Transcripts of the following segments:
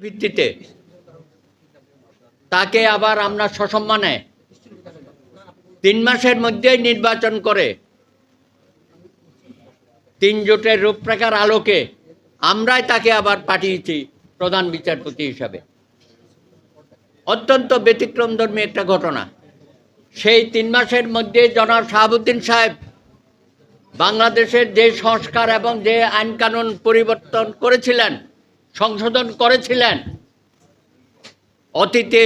ভিত্তিতে। তাকে আবার আমরা সসম্মানে তিন মাসের মধ্যেই নির্বাচন করে তিন জোটের রূপরেখার আলোকে আমরাই তাকে আবার পাঠিয়েছি প্রধান বিচারপতি হিসাবে। অত্যন্ত ব্যতিক্রমধর্মী একটা ঘটনা। সেই তিন মাসের মধ্যে জনাব শাহাবুদ্দিন সাহেব বাংলাদেশের যে সংস্কার এবং যে আইন কানুন পরিবর্তন করেছিলেন সংশোধন করেছিলেন। অতীতে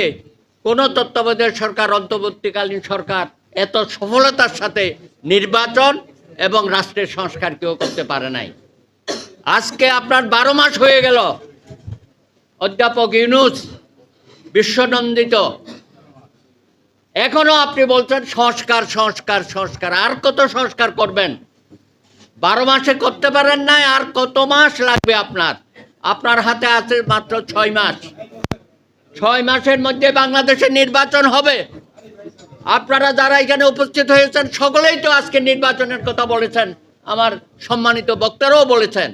কোনো তত্ত্বাবধায়ক সরকার, অন্তর্বর্তীকালীন সরকার এত সফলতার সাথে নির্বাচন এবং রাষ্ট্রের সংস্কার কেউ করতে পারে নাই। আজকে আপনার বারো মাস হয়ে গেল। অধ্যাপক ইউনুস বিশ্বনন্দিত। এখনও আপনি বলছেন সংস্কার সংস্কার সংস্কার। আর কত সংস্কার করবেন? বারো মাসে করতে পারেন নাই, আর কত মাস লাগবে আপনার? আপনার হাতে আছে মাত্র ছয় মাস। ছয় মাসের মধ্যে বাংলাদেশে নির্বাচন হবে। আপনারা যারা এখানে উপস্থিত হয়েছেন, সকলেই তো আজকে নির্বাচনের কথা বলেছেন। আমার সম্মানিত বক্তারাও বলেছেন।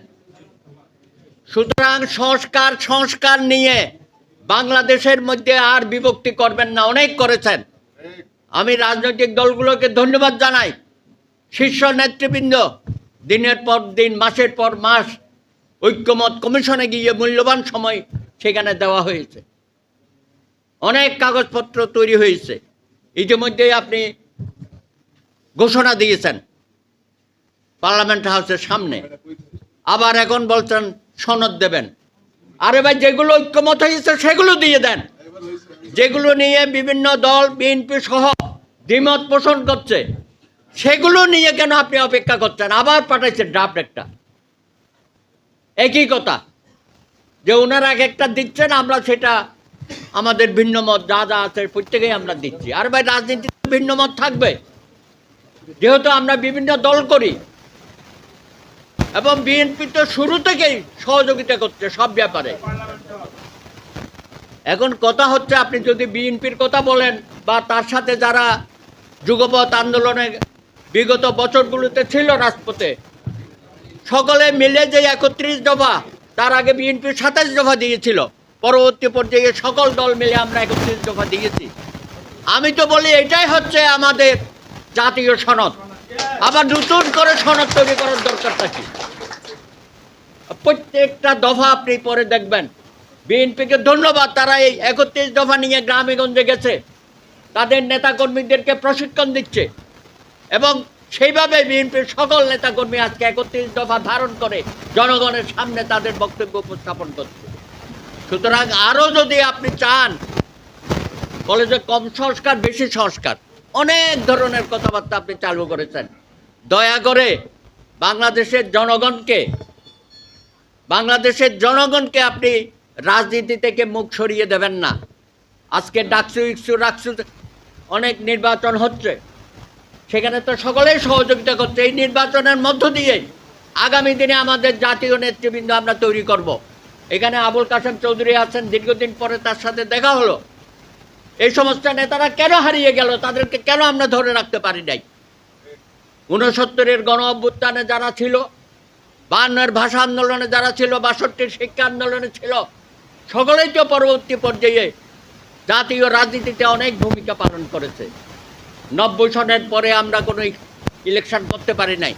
সুতরাং সংস্কার সংস্কার নিয়ে বাংলাদেশের মধ্যে আর বিভক্তি করবেন না, অনেক করেছেন। আমি রাজনৈতিক দলগুলোকে ধন্যবাদ জানাই। শীর্ষ নেতৃবৃন্দ, দিনের পর দিন, মাসের পর মাস ঐক্যমত কমিশনে গিয়ে মূল্যবান সময় সেখানে দেওয়া হয়েছে। অনেক কাগজপত্র তৈরি হয়েছে। ইতিমধ্যেই আপনি ঘোষণা দিয়েছেন পার্লামেন্ট হাউসের সামনে। আবার এখন বলছেন সনদ দেবেন। আরে ভাই, যেগুলো ঐক্যমত হয়েছে সেগুলো দিয়ে দেন। যেগুলো নিয়ে বিভিন্ন দল, বিএনপি সহ দ্বিমত পোষণ করছে, সেগুলো নিয়ে কেন আপনি অপেক্ষা করছেন? আবার পাঠাইছেন ড্রাফট একটা। একই কথা। যে ওনারা এক একটা দিচ্ছেন, আমরা সেটা আমাদের ভিন্ন মত যা যা আছে প্রত্যেকেই আমরা দিচ্ছি। আর ভাই, রাজনীতিতে ভিন্ন মত থাকবে। যেহেতু আমরা বিভিন্ন দল করি, এবং বিএনপি তো শুরু থেকেই সহযোগিতা করছে সব ব্যাপারে। এখন কথা হচ্ছে, আপনি যদি বিএনপির কথা বলেন, বা তার সাথে যারা যুগপথ আন্দোলনে বিগত বছরগুলোতে ছিল রাজপথে সকলে মিলে যে একত্রিশ দফা তার আগে বিএনপির সাতাশ দফা দিয়েছিল। পরবর্তী পর্যায়ে সকল দল মিলে আমরা একত্রিশ দফা দিয়েছি। আমি তো বলি, এটাই হচ্ছে আমাদের জাতীয় সনদ। আবার নতুন করে সনদ তৈরি করার দরকারটা কি? প্রত্যেকটা দফা আপনি পরে দেখবেন। বিএনপিকে ধন্যবাদ, তারা এই একত্রিশ দফা নিয়ে গ্রামে গঞ্জে গেছে। তাদের নেতাকর্মীদেরকে প্রশিক্ষণ দিচ্ছে। এবং সেইভাবে বিএনপির সকল নেতাকর্মী আজকে একত্রিশ দফা ধারণ করে জনগণের সামনে তাদের বক্তব্য উপস্থাপন করছে। সুতরাং আরও যদি আপনি চান যে কম সংস্কার, বেশি সংস্কার, অনেক ধরনের কথাবার্তা আপনি চালু করেছেন। দয়া করে বাংলাদেশের জনগণকে বাংলাদেশের জনগণকে আপনি রাজনীতি থেকে মুখ সরিয়ে দেবেন না। আজকে ডাকসু, ইকসু, রাকসু, অনেক নির্বাচন হচ্ছে। সেখানে তো সকলেই সহযোগিতা করছে। এই নির্বাচনের মধ্য দিয়ে আগামী দিনে আমাদের জাতীয় নেতৃবৃন্দ আমরা তৈরি করব। এখানে আবুল কাসেম চৌধুরী আছেন, দীর্ঘদিন পরে তার সাথে দেখা হলো। এই সমস্ত নেতারা কেন হারিয়ে গেল? তাদেরকে কেন আমরা ধরে রাখতে পারি নাই? ঊনসত্তরের গণ অভ্যুত্থানে যারা ছিল বায়ান্নের ভাষা আন্দোলনে যারা ছিল, বাষট্টির শিক্ষা আন্দোলনে ছিল, সকলেই তো পরবর্তী পর্যায়ে জাতীয় রাজনীতিতে অনেক ভূমিকা পালন করেছে। নব্বই সনের পরে আমরা কোনো ইলেকশন করতে পারি নাই।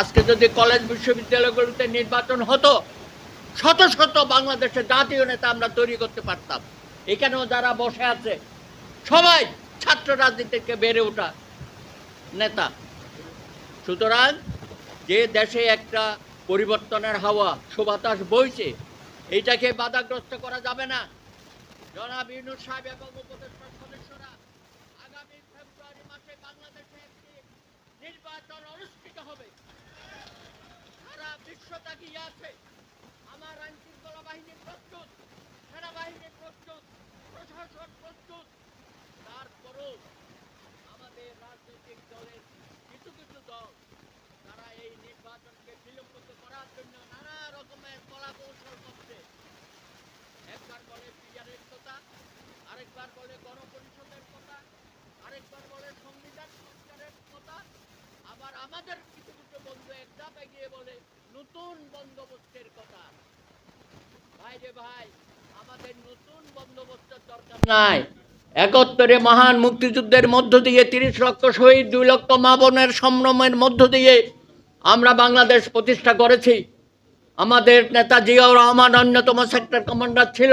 আজকে যদি কলেজ বিশ্ববিদ্যালয়গুলোতে নির্বাচন হতো, শত শত বাংলাদেশের জাতীয় নেতা আমরা তৈরি করতে পারতাম। এখানেও যারা বসে আছে, সবাই ছাত্র রাজনীতি থেকে বেড়ে ওঠা নেতা। সুতরাং যে দেশে একটা পরিবর্তনের হাওয়া, সুবাতাস বইছে এইটাকে বাধাগ্রস্ত করা যাবে না। জনাব ইউনুস সাহেব এবং উপদেষ্টা সদস্যরা আগামী ফেব্রুয়ারি মাসে বাংলাদেশে একটি নির্বাচন অনুষ্ঠিত হবে। সারা বিশ্ব তাকিয়ে আছে। আমার আইন শৃঙ্খলা বাহিনী প্রস্তুত, সেনাবাহিনী প্রস্তুত, প্রশাসন প্রস্তুত। তারপরও আমাদের রাজনৈতিক দলের কিছু কিছু দল, তারা এই নির্বাচনকে বিলম্বিত করার জন্য নানা রকমের কলা কৌশল করছে। একবার বলে পিয়ারের কথা আরেকবার বলে গণপরিষদের কথা আরেকবার বলে সংবিধান সংস্কারের কথা। আবার আমাদের কিছু কিছু বন্ধু এক ধাপে গিয়ে বলে, নতুন বন্দোবস্তের কথা। ভাই রে ভাই, আমাদের নতুন বন্দোবস্তের দরকার নাই। একাত্তরে মহান মুক্তিযুদ্ধের মধ্য দিয়ে তিরিশ লক্ষ শহীদ, দুই লক্ষ মা বোনের সম্ভ্রমের মধ্য দিয়ে আমরা বাংলাদেশ প্রতিষ্ঠা করেছি। আমাদের নেতা জিয়াউর রহমান অন্যতম সেক্টর কমান্ডার ছিল।